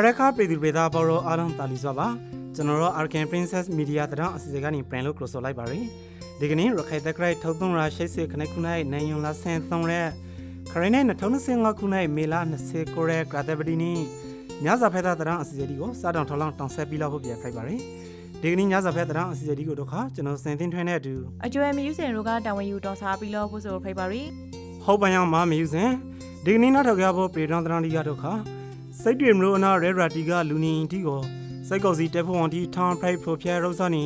အရခပြည်သူပြည်သားဘောရောအားလုံးတာလီစွာပါကျွန်တော်တို့ Arkan Princess Media တရောင်းအစီအစဉ်ကနေပြန်လို့ close လိုက်ပါရယ်ဒီကနေ့ရခိုင်တက်ကရိုက်ထုတ်သွင်းရာရှိစေခနဲ့ခုနိုင်နိုင်ယုံလာဆန်သုံးရက်ခရိုင်နဲ့2025ခုနိုင်မေလ29ရက်ဂရတပတိနေ့ညစာဖက်သားတရောင်းအစီအစဉ်ဒီကိုစားတောင်ထောင်းလောင်းတောင်ဆက်ပြီးလောက်ဖို့ပြန်ဖိုက်ပါရယ်ဒီကနေ့ညစာဖက်တရောင်းအစီအစဉ်ဒီကိုတော့ခါကျွန်တော်စင်သင်းထွန်းတဲ့အတူအကျွဲမယူစင်တို့ကတာဝန်ယူတော်စားပြီးလို့ဖို့ဆိုဖိတ်ပါရီဟုတ်ပန်ရောက်မမယူစဉ်ဒီကနေ့နောက်ထောက်ကြဖို့ပြည်တော်တရောင်းဒီရတော့ခါ စိတ်တွေမလို့အနာရဲရာတီကလူနီတီကိုစိတ်ကောက်စီတက်ဖို့ဝန်တီထောင်းဖရိုက်ပရိုဖျာရောစနီ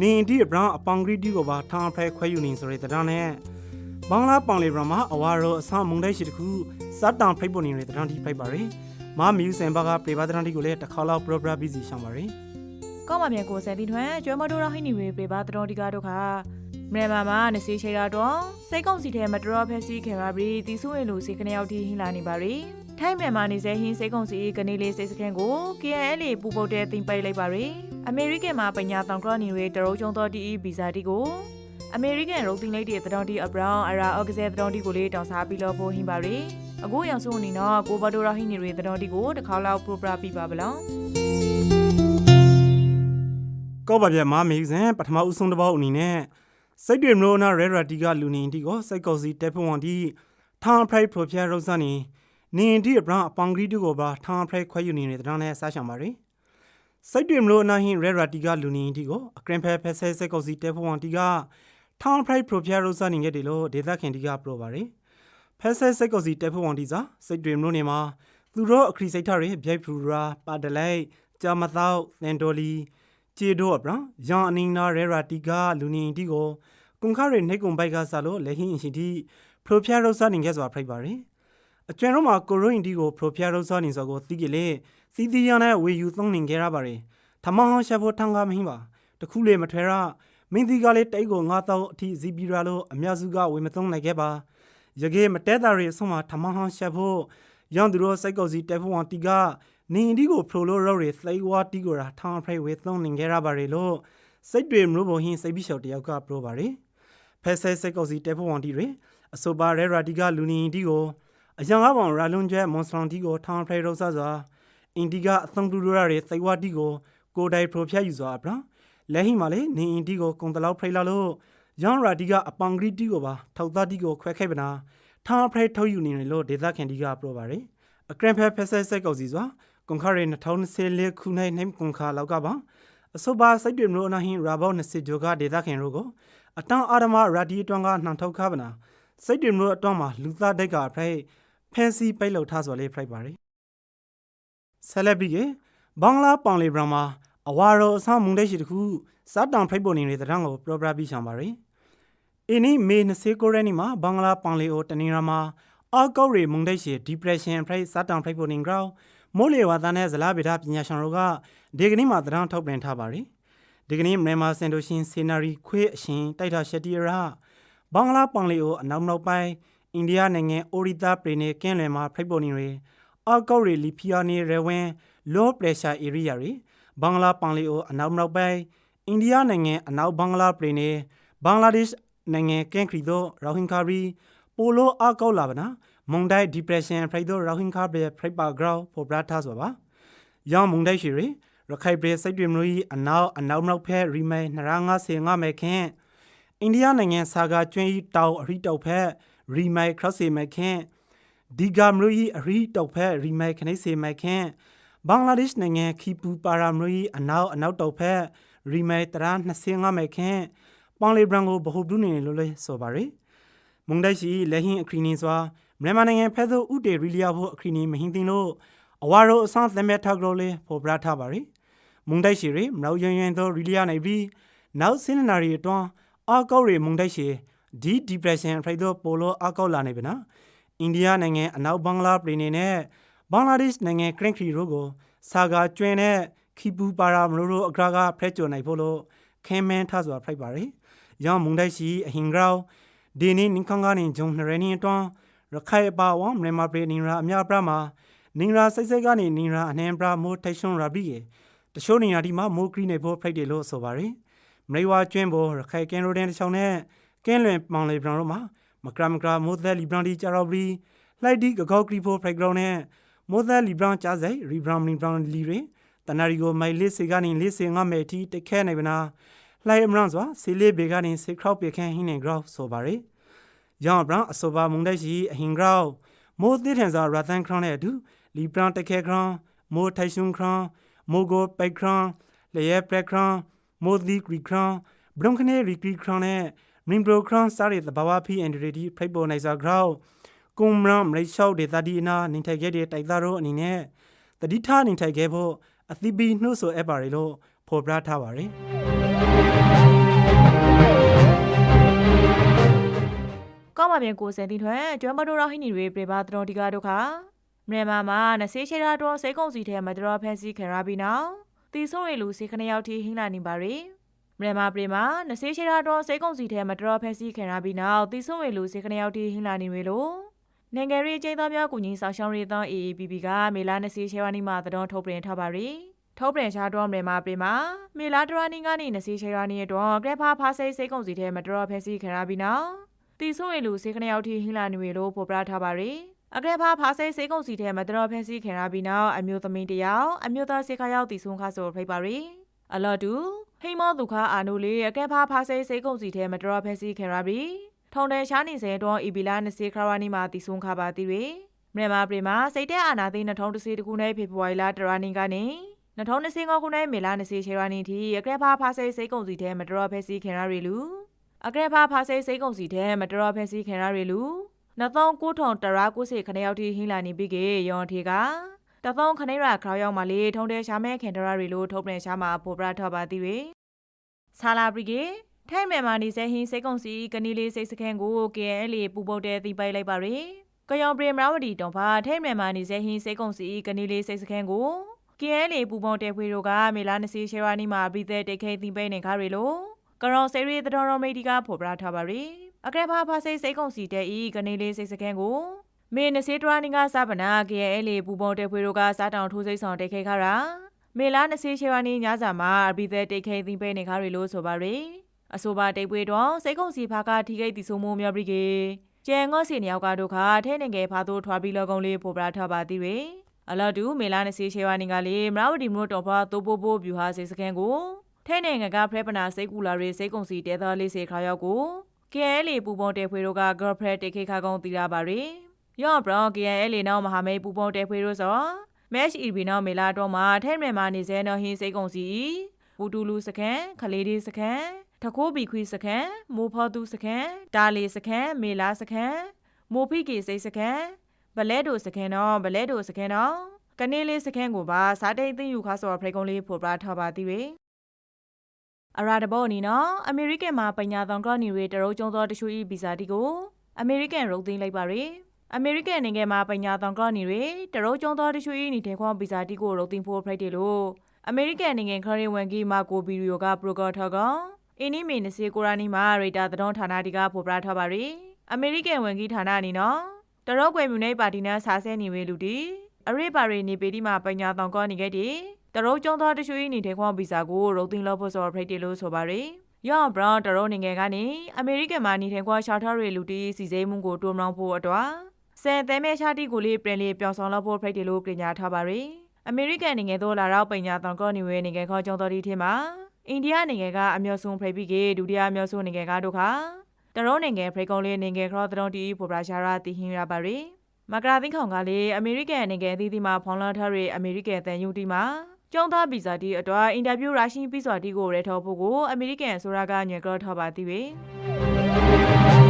နီတီအပရန်အပန်ဂရီတီကိုပါထောင်းဖရိုက်ခွဲယူနေဆိုတဲ့တရားနဲ့ဘင်္ဂလားပောင်လီဘရမှာအဝါရောအဆမုန်တိုက်ရှိတခုစတ်တောင်ဖိတ်ပေါ်နေတဲ့တရားတီဖိတ်ပါရယ်မမယူစဉ်ဘကပြေပါတရားတီကိုလည်းတစ်ခါလောက်ပရိုဂရမ်ပြီးစီရှောင်းပါရယ်ကောင်းပါမြန်ကိုစဲတီထွန်းကျွဲမတို့ရဟိနေဝေပေပါတတော်ဒီကားတို့ခါမြန်မာမှာနစီရှိတာတော့စိတ်ကောင်းစီထဲမတော်ဖက်စီခင်ပါပြီတီဆူရင်လူစီခနေရောက်တီဟင်းလာနေပါရီ ထိုင်းမြန်မာနေစေဟင်းစိတ်ကောင်းစီကနေလေးစိတ်စခန်းကို KNL ပူပုတ်တဲ့တင်ပိုက်လိုက်ပါရီအမေရိကန်မှာပညာတောင်ကရနေဝေတရုံကျုံတော်တီဗီဇာတီကိုအမေရိကန်ရုပ်တင်လိုက်တဲ့တတော်တီအဘရောင်းအရာအော့ကစားတတော်တီကိုလေးတောင်စားပြီးလို့ပို့ဟင်းပါရီအခုရောင်စုအနေတော့ကိုဘဒိုရဟိနေဝေတတော်တီကိုတစ်ခါလောက်ပရိုပရာပြပါဗလောကောပါပြမမီစဉ်ပထမဦးဆုံးတစ်ပေါက်အနေနဲ့စိတ်တွေမလို့နာရဲရာတီကလူနေတီကိုစိတ်ကောက်စီတက်ဖို့ဝန်တီထောင်းဖရိုက်ပရိုဖျာရောစနီ နေတီအပရန်အပန်ဂရီတီကိုပါထောင်းဖရိုက်ခွဲယူနေတဲ့တရားနဲ့စားရှောင်ပါရယ်စိတ်တွေမလို့နာဟင်ရဲရာတီကလူနေတီကိုအကရင်ဖဲဖဲဆဲစိတ်ကောက်စီတက်ဖို့ဝန်တီကထောင်းဖရိုက်ပရိုဖျာရောစနီရဲ့ဒီလိုဒေသခင်တီကပရိုပါရယ်ဖဲဆဲစိတ်ကောက်စီတက်ဖို့ဝန်တီစာစိတ်တွေမလို့နေမှာသူတို့အခရီစိတ်ထတွေဗျိုက်ဖူရာပါတလိုက်ဂျာမသောက်သန်တိုလီကျေတော့အပရာယန်အနင်းနာရဲရာတီကလူနီတီကိုကွန်ခါရဲနှိတ်ကွန်ဘိုက်ကစားလို့လက်ဟင်းအရှိတီပရိုဖျာရောစာနေခဲ့စွာဖိုက်ပါရယ် အကျွမ်းတော့မှာကိုရိုအင်တီကိုပရိုဖျာရောစာနေစောကိုသိကြလေစီတီရနဲ့ဝေယူသုံးနေကြရပါရယ်ထမဟောင်းရှာဖို့ထန်ကားမဟင်းပါတခုလေမထွဲရမင်းဒီကလေးတိတ်ကိုငါတော့အထိဇီပီရာလို့အများစုကဝေမသုံးနိုင်ခဲ့ပါရကေမတဲတာရီအဆုံးမှာထမဟောင်းရှာဖို့ရန်သူတို့စိတ်ကောက်စီတဲဖို့ဝန်တီကနင်ဒီကိုဖရိုလိုရော်ရီသိဝါတီကိုရာထောင်းဖရိုက်ဝေသုံးနေကြရပါရီလို့စိတ်တွေမလို့ဘဟင်းစိတ်ပြီးလျှော်တယောက်ကပြောပါရီဖဲဆဲစိတ်ကောက်စီတဲဖို့ဝန်တီတွေအဆိုပါရဲရာတီကလူနီတီကို အရန်ကားပေါင်ရာလွန်ကျဲမွန်စလန်တီကိုထောင်းဖရိုက်ရောစားစွာအင်ဒီကအသုံးတူရရီသိဝါတီကိုကိုတိုင်ပရိုဖျက်ယူစွာအပရာလက်ဟိမာလေနင်အင်တီကိုကွန်တလောက်ဖရိုက်လာလို့ရန်ရာတီကအပန်ဂရီတီကိုပါထောက်သားတီကိုခွဲခဲ့ပနာထောင်းဖရိုက်ထုတ်ယူနေတယ်လို့ဒေသခံတီကပြောပါရီအကရန်ဖဲဖဲဆဲစိတ်ကောက်စီစွာကွန်ခရဲ2024ခုနိုင်နိုင်ကွန်ခါလောက်ကပါအဆိုပါစိတ်တွေမလို့အနာဟင်းရာဘော20ဂျိုကဒေတာခင်တို့ကိုအတန်းအာရမရာဒီတွန်းကနှံထုတ်ခါပနာစိတ်တွေမလို့အတွန်းမှာလူသားတိုက်ကဖိုက် ဖန်စီပိတ်လောက်ထားဆိုလေးဖိုက်ပါရီဆယ်လက်ပြီးကဘင်္ဂလားပောင်လီဘရမှာအဝါရောအဆမုန်တဲ့ရှိတခုစားတောင်ဖိုက်ပေါ်နေတဲ့တန်းကိုပရိုပရာပြီးရှောင်ပါရီအင်းနီမေ29ရက်နေ့မှာဘင်္ဂလားပောင်လီအိုတနင်္လာမှာအောက်ကောက်ရီမုန်တဲ့ရှိ depression ဖိုက်စားတောင်ဖိုက်ပေါ်နေကြောင်းမိုးလေဝသနဲ့ဇလားဗေဒပညာရှင်တို့ကဒီကနေ့မှသတင်းထုတ်ပြန်ထားပါရီဒီကနေ့မြန်မာစင်တိုရှင်စီနာရီခွေးအရှင်တိုက်တာရှက်တီရာဘင်္ဂလားပန်လီကိုအနောက်နောက်ပိုင်း အိန္ဒိယနိုင်ငံအိုရီတာပရီနေကင်းလယ်မှာဖိတ်ပေါ်နေရအောက်ကောက်ရီလီဖီယာနီရဝင်း low pressure area ရီဘင်္ဂလားပန်လီကိုအနောက်နောက်ပိုင်းအိန္ဒိယနိုင်ငံအနောက်ဘင်္ဂလားပရီနေဘင်္ဂလားဒေ့ရှ်နိုင်ငံကင်ခရီတို့ရောဟင်ကာရီပိုလိုအောက်ကောက်လာပါနာမုန်တိုင်း depression ဖရိုက်တော့ရောဟင်ခါဘယ်ဖရိုက်ပါဂရောပေါ်ပရာထားဆိုပါရောင်မုန်တိုင်းရှိရရခိုင်ပြည်စိတ်တွေမလို့အနောက်အနောက်နောက်ဖက်ရီမိုင်255မဲခင်အိန္ဒိယနိုင်ငံဆာဂါကျွန်းဤတောင်အရိတောက်ဖက် ရီမိုင်ခရစီမဲခင်ဒီဂါမလို့ဤအရိတောက်ဖက်ရီမိုင်ခနိစေမဲခင်ဘင်္ဂလားဒေ့ရှ်နိုင်ငံခီပူပါရာမလို့ဤအနောက်အနောက်တောက်ဖက်ရီမိုင်325မဲခင်ပေါင်လီဘရန်ကိုဘဟုဒုနေလို့လဲဆိုပါရယ်မုန်တိုင်းရှိလက်ဟင်းအခရီနီစွာမြန်မာနိုင်ငံဖက်သို့ဥတေရီလျာဖို့အခရီနီမဟင်းတင်လို့အဝါရောအဆန်းသမက်ထကရိုလေးပေါ်ပြထားပါရီမုန်တိုက်ရှိရီမနောက်ယွင်ယွင်သောရီလျာနိုင်ပြီးနောက်စင်းနာရီအတွန်းအကောက်ရီမုန်တိုက်ရှိ ဒီ depression ဖိုက်သောပိုလိုအကောက်လာနေပြီနော်အိန္ဒိယနိုင်ငံအနောက်ဘင်္ဂလားပြည်နယ်နဲ့ဘင်္ဂလားဒေ့ရှ်နိုင်ငံကရင်ခရီရိုကိုစာဂါကျွင်းနဲ့ခီပူပါရာမလို့အဂရာကဖရက်ကျော်နိုင်ဖို့လို့ခဲမန်းထားစွာဖိုက်ပါရီရောင်မုန်တိုက်ရှိအဟင်ဂရောင်းဒီနေ့နင်ခန်းကနေဂျုံနရနီအတွန်းရခိုင်ပါဝမ်မြန်မာပြည်နင်ရာအများပြမှာနင်ရာစိတ်စိတ်ကနေနင်ရာအနှံပြမိုးထိုက်ရှွန်ရာပြီးကေတချို့နေရာဒီမှာမိုးကရီနေဖို့ဖိုက်တယ်လို့ဆိုပါရယ်မရိဝါကျွင်းပေါ်ရခိုင်ကင်ရိုဒန်တစ်ချောင်းနဲ့ ကင်းလွင်မောင်လေဘရန်တို့မှာမကရမကရာမိုးသက်လီဘရန်ဒီဂျာရောဘရီလိုက်ဒီကကောက်ကရီဖို့ဖိုက်ဂရောင်းနဲ့မိုးသက်လီဘရောင်ကြားစိရီဘရောင်လီဘရောင်လီရီတနာရီကိုမိုင်လေးစေကနေလေးစေငါမဲတီတက်ခဲနိုင်ပနာလှိုင်အမရန်စွာစီလေးဘေကနေစေခရောက်ပေခန့်ဟင်းနေဂရော့ဆိုပါရီရောင်ဘရောင်အဆိုပါမုန်တိုက်ရှိအဟင်ဂရော့မိုးသစ်ထန်စွာရာသန်ခရောင်းနဲ့အတူလီဘရောင်တက်ခဲခရောင်းမိုးထိုင်ရှုံခရောင်းမိုးကိုပိုက်ခရောင်းလျက်ပရက်ခရောင်းမိုးသီဂရီခရောင်းဘရုံခနေရီဂရီခရောင်းနဲ့ မင်ဘရိုခရောင်းစားတဲ့သဘာဝဖီအန်ဒရီတီဖိတ်ပေါ်နိုင်စွာဂရော့ကုမ်ရမ်ရိချောက်ဒေသဒီအနာနေထိုင်ခဲ့တဲ့တိုက်သားတို့အနေနဲ့တတိထားနေထိုင်ခဲ့ဖို့အသီးပီနှုတ်ဆိုအပ်ပါရလို့ဖော်ပြထားပါရယ်ကောင်းပါပြန်ကိုစံတီထွန်းကျွမ်းမတို့ရဟိနီတွေပြပါတတော်ဒီကားတို့ခါမြန်မာမှာနဆေးရှိရာတော်စိတ်ကုံစီထဲမှာတော်ဖက်စီခံရပြီးနောက်တီဆိုးရလူစေခဏရောက်ထိဟင်းလာနေပါရီ မြန်မာပြည်မှာနဆေးရှိရာတော်စိတ်ကုံစီထဲမှာတော်ဖက်စီခံရပြီးနောက်တီဆိုးရလူစေခဏရောက်ထိဟင်းလာနေပြီလို့နိုင်ငံရေးကျင်းသားများကူညီဆောင်ရှောက်ရေးသော AAPP ကမေလာနဆေးရှိရာနီမှာတတော်ထုတ်ပြန်ထားပါရီထုတ်ပြန်ချတော်မြန်မာပြည်မှာမေလာဒရာနီကနေနဆေးရှိရာနီတော့ကရက်ဖာဖာစိတ်စိတ်ကုံစီထဲမှာတော်ဖက်စီခံရပြီးနောက်တီဆိုးရလူစေခဏရောက်ထိဟင်းလာနေပြီလို့ဖော်ပြထားပါရီအကဲဖာဖာစိတ်စေကုံစီထဲမှာတတော်ဖက်စီခင်ရပြီးနောက်အမျိုးသမီးတယောက်အမျိုးသားစေခါရောက်တီဆုံးခါဆိုဖိတ်ပါရီအလော်တူ ဟိမောဒုခအာနုလေးအကဲဖာဖာစိတ်စေကုံစီထဲမှာတတော်ဖက်စီခင်ရပြီးထုံတယ်ရှားနေစေတော့အီဘီလာနစေခရဝနီမှာတီဆုံးခါပါတီရီမြန်မာပြည်မှာစိတ်တဲ့အာနာသိ2010ခုနှစ်ဖေဖော်ဝါရီလတရနေ့ကနေ2025ခုနှစ်မေလ20ရှေရနီထိအကဲဖာဖာစိတ်စေကုံစီထဲမှာတတော်ဖက်စီခင်ရရီလူအကရက်ဖာဖာစိတ်စိတ်ကုံစီတဲ့မတော်ဖက်စီခင်ရရီလူ2000ကိုထုံတရာကိုစိခဏရောက်ထိဟင်းလာနေပြီကေယောထေက တသောခနေရခရောက်မှလေထုံတဲ့ရှာမဲခင်တရာရီလူထုတ်ပြန်ရှာမှာပိုပရထောက်ပါသည်ရေဆာလာပရီကေထိုင်မြန်မာနေစဲဟင်းစိတ်ကုံစီကနီလေးစိတ်စခန်းကို KNL ပူပုတ်တဲ့တီပိုက်လိုက်ပါရီကယောင်ပရီမရာဝတီတောင်ဖာထိုင်မြန်မာနေစဲဟင်းစိတ်ကုံစီကနီလေးစိတ်စခန်းကို KNL ပူပုတ်တဲ့ဖွေတို့ကမေလာနစီရှေရာနီမှာဘီသက်တိတ်ခဲတီပိုက်နေခါရီလို့ကရောင်စေရီတတော်တော်မိတ်ဒီကဖော်ပြထားပါရီအကဲဖာဖာစိတ်စိတ်ကုံစီတဲ့ဤကနေလေးစိတ်စကန်းကို မေနစေတရာနီကစပနာ KL ပူပုံတဲ့ဖွေတို့ကစားတောင်ထိုးစိတ်ဆောင်တိတ်ခဲခါရာမေလာနစေရှေရာနီညစာမှာအဘိသက်တိတ်ခဲသိမ့်ပဲနေခါရီလို့ဆိုပါရီအဆိုပါတိတ်ပွေတော့စိတ်ကုံစီဖာကထိခိတ်တီဆိုမှုမြော်ပြီးကေကျန်ငေါ့စီနေယောက်ကတို့ခါထဲနေငယ်ဖာတို့ထွာပြီးလောကုံလေးဖော်ပြထားပါသည်ရီအလော်တူမေလာနစေရှေရာနီကလေမရဝတီမြို့တော်ဖာတိုးပိုးပိုးဗျူဟာစိတ်စကန်းကိုထဲနိုင်ငံကဖရဲပနာစိတ်ကူလာရေးစိတ်ကုံစီတဲသားလေးစေခါရောက်ကို KL ပူပုံတဲဖွေတို့က girlfriend တေခိခါကုံတီလာပါရီ ရော့ဘရော KL နောက်မဟာမိတ်ပူပုံတဲဖွေတို့စော match EB နောက်မေလာတော့မှာထဲမြန်မာနေစဲနော်ဟင်းစိတ်ကုံစီဘူတူလူစကန်ခလေးဒီစကန်တခိုးဘီခွီစကန်မိုးဖော်သူစကန်တာလီစကန်မေလာစကန်မိုးဖိကေစိတ်စကန်ဘလဲဒိုစကန်တော့ဘလဲဒိုစကန်တော့ကနေလေးစကန်ကိုပါစားတိတ်သိယူခါစောဖရိကုံလေးဖော်ပြထားပါသည်ရေအရာတဘောအနေနော်အမေရိကန်မှာပညာသောကနီတွေတရုတ်ကျုံသောတချို့ဤဗီဇာတီကိုအမေရိကန်ရုပ်သိမ်းလိုက်ပါရယ် အမေရိကန်နိုင်ငံမှာပညာသောကနီတွေတရုတ်ကျုံသောတချို့ဤနေတဲ့ခွန်ဗီဇာတီကိုရုပ်သိမ်းဖို့ဖိုက်တယ်လို့အမေရိကန်နိုင်ငံခရီးဝန်ကြီးမာကိုဘီရီယိုကပရိုဂါထောကအင်းနီမီနစီကိုရာနီမှာရေတာသတင်းဌာနတီကဖော်ပြထားပါရယ်အမေရိကန်ဝန်ကြီးဌာနအနေနော်တရုတ်ကွယ်မြူနေပါတီနဲ့ဆာဆဲနေဝေလူတီအရိပါရီနေပေဒီမှာပညာသောကနီခဲ့တီတရုတ်ကျုံသားတရွှေနေတဲ့ခွန်ဗီဇာကိုရုပ်သိမ်းလို့ဖို့ဆိုဖိတ်တယ်လို့ဆိုပါရယ်။ရော့ဘရောင်းတရုတ်နိုင်ငံကနေအမေရိကန်မှာနေတဲ့ခွန်ရှာထားရလူတီစီစိမှုကိုတိုးမောင်းဖို့အတွက် စံသဲမဲရှာတီကိုလေးပြင်လေးပြောင်းဆောင်လို့ဖို့ဖိတ်တယ်လို့ကြေညာထားပါရယ်။အမေရိကန်နိုင်ငံသို့လာတော့ပညာတောင်ကော့နေဝဲနိုင်ငံခေါ်ကျုံတော်တီထဲမှာအိန္ဒိယနိုင်ငံကအမျိုးဆုံးဖိတ်ပြီးကဒုတိယအမျိုးဆုံးနိုင်ငံကတို့ခါတရုတ်နိုင်ငံဖိတ်ကုံလေးနိုင်ငံခေါ်တော်တီပေါ်ပရာရှာရာတီဟင်ရပါရယ်။မကရာသိန်းခေါင်ကလေးအမေရိကန်နိုင်ငံအသီးသီးမှာဖောင်းလာထားတဲ့အမေရိကန်တန်ယူတီမှာကျုံသားဗီဇာတီအတွက်အင်တာဗျူးရရှိပြီးစွာတီကိုရဲထော်ဖို့ကိုအမေရိကန်အစိုးရကညွှန်ကြားထားပါသည်ပဲ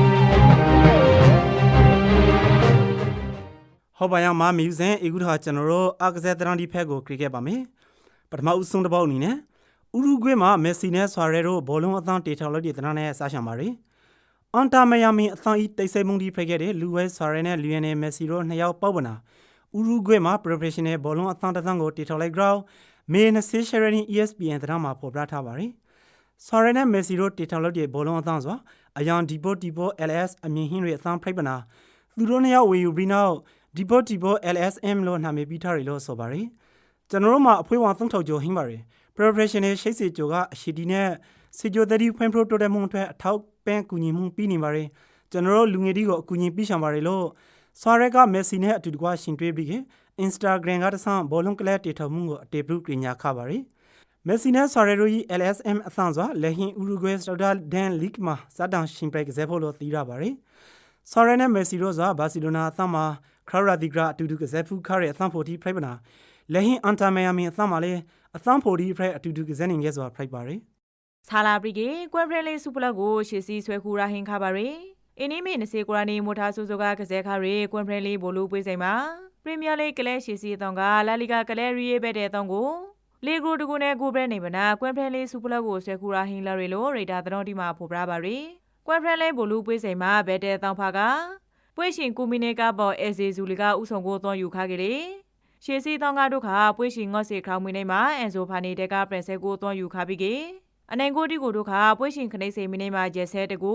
ဟောပါယမမီယူဇန်အေဂူထာကျွန်တော်တို့အာကစားတရန်ဒီဖက်ကိုခရစ်ခဲ့ပါမယ်ပထမဦးဆုံးတစ်ပေါက်အနေနဲ့ဥရုဂွေးမှာမက်ဆီနဲ့ဆွာရဲတို့ဘောလုံးအသံတေထော်လို့ဒီတနာနဲ့စားရှံပါရီအန်တာမယာမီအသံဤတိတ်ဆိတ်မှုဒီဖက်ခဲ့တဲ့လူဝဲဆွာရဲနဲ့လူယန်နဲ့မက်ဆီတို့နှစ်ယောက်ပေါက်ပနာဥရုဂွေးမှာ professional ဘောလုံးအသံတစ်သံကိုတေထော်လိုက် ground မေနစီရှရနီ ESPN တရမှာပေါ်ပြထားပါရီဆော်ရနဲ့မက်ဆီတို့တေထော်လို့ဒီဘောလုံးအသံဆိုအယံဒီပိုဒီပို LS အမြင်ဟင်းတွေအသံဖိတ်ပနာသူတို့နှစ်ယောက်ဝေယူပြီးနောက် ဒီပိုဒီပို LSM လို့နာမည်ပေးထားတယ်လို့ဆိုပါရယ်ကျွန်တော်တို့မှာအဖွေးဝါသုံးထောက်ကျော်ဟင်းပါရယ် professional ရှိတ်စီကျော်ကအရှိတီနဲ့စီဂျိုသတိဖွင့် pro တိုတက်မှုအတွက်အထောက်ပံ့ကူညီမှုပြီးနေပါရယ်ကျွန်တော်တို့လူငယ်တီကိုအကူအညီပြီးဆောင်ပါရယ်လို့ဆွာရက်ကမက်ဆီနဲ့အတူတကွရှင်တွေ့ပြီးခင် Instagram ကတဆန်ဘောလုံးကလပ်တီထော်မှုကိုအတေပရုကညာခပါရီမက်ဆီနဲ့ဆော်ရရိုကြီး LSM အသံစွာလက်ဟင်ဥရုဂွေစတောဒါဒန်လီဂ်မှာစတန်ရှင်ပရိုက်ကစားဖို့လို့သိရပါရီဆော်ရနဲ့မက်ဆီတို့စွာဘာစီလိုနာအသံမှာ ခရရာဒီဂရာအတူတူကစားဖူးခရဲအသံဖို့တီဖရိုက်ပနာလက်ဟင်အန်တာမယာမီအသံမှာလေအသံဖို့တီဖရိုက်အတူတူကစားနေငယ်စွာဖရိုက်ပါရီဆာလာပရီကေကွဲဖရဲလေးစုပလက်ကိုရှေစီဆွဲခူရာဟင်ခါပါရီအင်းနီမီနစေကူရာနီမိုထားဆူဆူကကစဲခါရီကွဲဖရဲလေးဘိုလူပွေးစိမ်မှာပရီးမီးယားလိကလဲရှေစီအတောင်ကလာလီဂါကလဲရီယေဘက်တဲ့အတောင်ကိုလေဂရိုတကူနဲ့ကိုဘရဲနေပနာကွဲဖရဲလေးစုပလက်ကိုဆွဲခူရာဟင်လာရီလိုရေဒါသတော်ဒီမှာဖိုပရာပါရီကွဲဖရဲလေးဘိုလူပွေးစိမ်မှာဘက်တဲ့အတောင်ဖာက ပွေးရှင်ကူမီနေကပေါ်အေဇေဇူလီကဥဆောင်ကိုသွန်ယူခါကြလေရှေစီတောင်ကတို့ခါပွေးရှင်ငေါ့စေခေါင်းမီနေမှာအန်ဆိုဖာနေတဲ့ကပရက်ဆဲကိုသွန်ယူခါပြီးကေအနိုင်ကိုတီကိုတို့ခါပွေးရှင်ခနိစေမိနေမှာကျက်ဆဲတကူ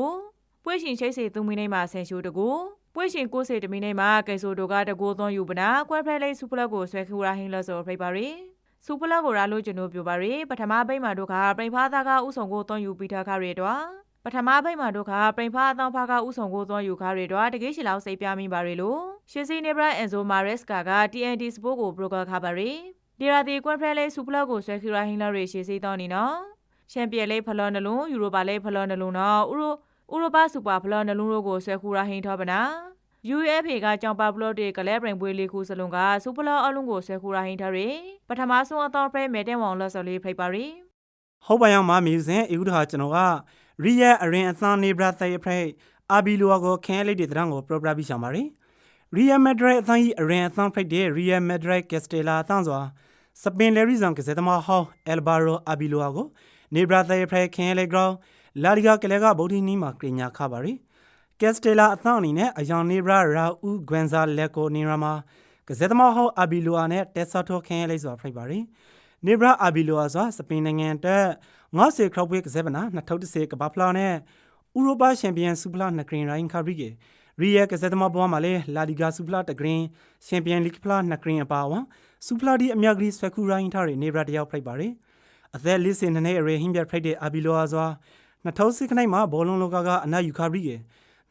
ပွေးရှင်ချိတ်စေသူမိနေမှာဆန်ရှိုးတကူပွေးရှင်ကိုစေတမိနေမှာကေဆိုတို့ကတကူသွန်ယူပနာကွဲဖဲလေးစူပလက်ကိုဆွဲခူရာဟင်းလို့ဆိုဖိပါရီစူပလက်ကိုရာလို့ကျွန်တော်ပြောပါရီပထမဘိတ်မှာတို့ခါပြိဖာသားကဥဆောင်ကိုသွန်ယူပြီးထားခါရီတော့ ပထမဘိတ်မှာတို့ခါပြိဖာအသောဖာကဥဆောင်ကိုသွန်ယူခါရီတော့တကယ်ရှိလောက်စိတ်ပြမိပါရီလို့ရှီစီနေဘရာအန်ဇိုမာရက်စကာက TNT စပို့ကိုဘရိုကာခါပါရီဒီရာဒီကွဲဖဲလေးစူပလက်ကိုဆွဲခူရာဟင်းလို့ရှီစီတော့နေနော်ချန်ပီယံလိဖလောနလုံးယူရိုပါလိဖလောနလုံးနော်ဥရိုဥရောပစူပါဖလောနလုံးတို့ကိုဆွဲခူရာဟင်းထောပနာ UFA ကကြောင်ပါဖလော့တွေကလဲပရင်ပွေးလေးခုစလုံးကစူဖလောအလုံးကိုဆွဲခူရာဟင်းထားရပထမဆုံးအသောဖရဲမဲတဲ့ဝောင်လော့ဆော်လေးဖိတ်ပါရီဟုတ်ပါရောက်မှာမြူစင်အေဥဒဟာကျွန်တော်က ရီယအရင်အသန်နေဘရာသေဖရိုက်အာဘီလိုကိုခင်းလေးတဲ့တရံကိုပရိုပရာပြီးရှာပါရီရီယမက်ဒရိုက်အသန်ကြီးအရင်အသန်ဖရိုက်တဲ့ရီယမက်ဒရိုက်ကက်စတေလာအသန်စွာစပင်လယ်ရီဇန်ကစားသမားဟောင်းအယ်ဘာရိုအာဘီလိုကိုနေဘရာသေဖရိုက်ခင်းလေးဂရောင်းလာလီဂါကလေးကဗုဒ္ဓနီမှာကညာခပါရီကက်စတေလာအသန်အနေနဲ့အယောင်နေဘရာရာဦးဂွန်ဇာလက်ကိုနေရာမှာကစားသမားဟောင်းအာဘီလိုအာနဲ့တက်ဆာတိုခင်းလေးစွာဖရိုက်ပါရီနေဘရာအာဘီလိုအစွာစပင်နိုင်ငံတက် ငါစေခရောက်ပွဲကစားပနာ2010ကဘာဖလာနဲ့ဥရောပချန်ပီယံစူပလာနဂရင်းရိုင်းခါဘရီကေရီယကစားသမားဘွားမှာလေလာလီဂါစူပလာတဂရင်းချန်ပီယံလိဂ်ဖလာနဂရင်းအပါဝါစူပလာဒီအမြဂရီစဖက်ကူရိုင်းထားရနေဘရာတယောက်ဖိုက်ပါရယ်အသက်လေးစင်နဲ့အရေဟင်းပြဖိုက်တဲ့အာဘီလိုအစွာ2010ခနိုင်မှာဘောလုံးလောကကအနာယူခါဘရီကေ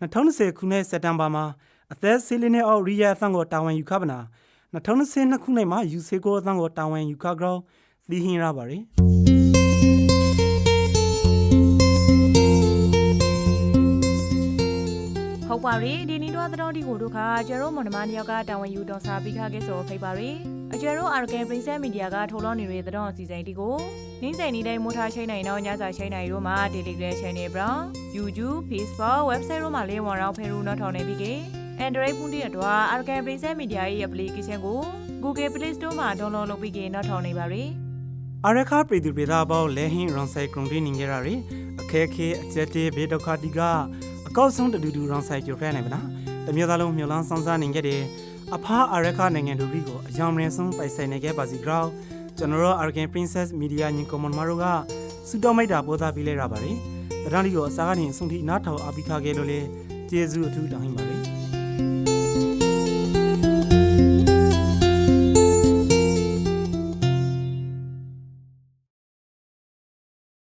2020ခုနှစ်စက်တမ်ဘာမှာအသက်ဆေးလေးနဲ့အောက်ရီယအသံကိုတာဝန်ယူခပနာ2022ခုနှစ်မှာယူဆေကိုအသံကိုတာဝန်ယူခဂရောသီဟင်းရပါရယ် ဟုတ်ပါရီဒီနီတော့သတော်ဒီကိုတို့ခါကျရောမွန်နမနယောက်ကတာဝန်ယူတော်စာပြီးခါခဲ့ဆိုဖိတ်ပါရီအကျရောအာရကန်ပရိသတ်မီဒီယာကထုတ်လွှင့်နေတဲ့သတော်အစီအစဉ်ဒီကိုနှင်းဆိုင်နေတဲ့မိုးထားရှိနိုင်တော့ညစာရှိနိုင်တို့မှာ Telegram Channel ပြောင်း YouTube Facebook Website တို့မှာလေးဝန်ရောင်းဖဲရူတော့ထောင်းနေပြီကေ Android ဖုန်းတွေအတွက်အာရကန်ပရိသတ်မီဒီယာရဲ့ application ကို Google Play Store မှာ download လုပ်ပြီးကေတော့ထောင်းနေပါရီအရခါပြည်သူပြည်သားပေါင်းလဲဟင်းရွန်ဆိုင်ကရုံတင်းနေကြရရယ်အခဲခဲအကျက်တေးဘေဒုက္ခတိက အကောက်ဆုံးတူတူရွန်ဆိုင်ကြိုဖဲနိုင်ပါလားတမျိုးသားလုံးမြို့လန်းစန်းစားနေကြတယ်အဖာအရခနိုင်ငံတို့ကိုအယောင်ရင်ဆုံးပိုက်ဆိုင်နေခဲ့ပါစီကြောင်းကျွန်တော်တို့ Argan Princess Media ညင်ကွန်မန်မာတို့ကစူတော်မိတ်တာပို့သားပေးလိုက်ရပါတယ်တရန်ဒီကိုအစားကနေအဆုံးထိနားထောင်အပိခခဲ့လို့လေကျေးဇူးအထူးတောင်းပါပါတယ်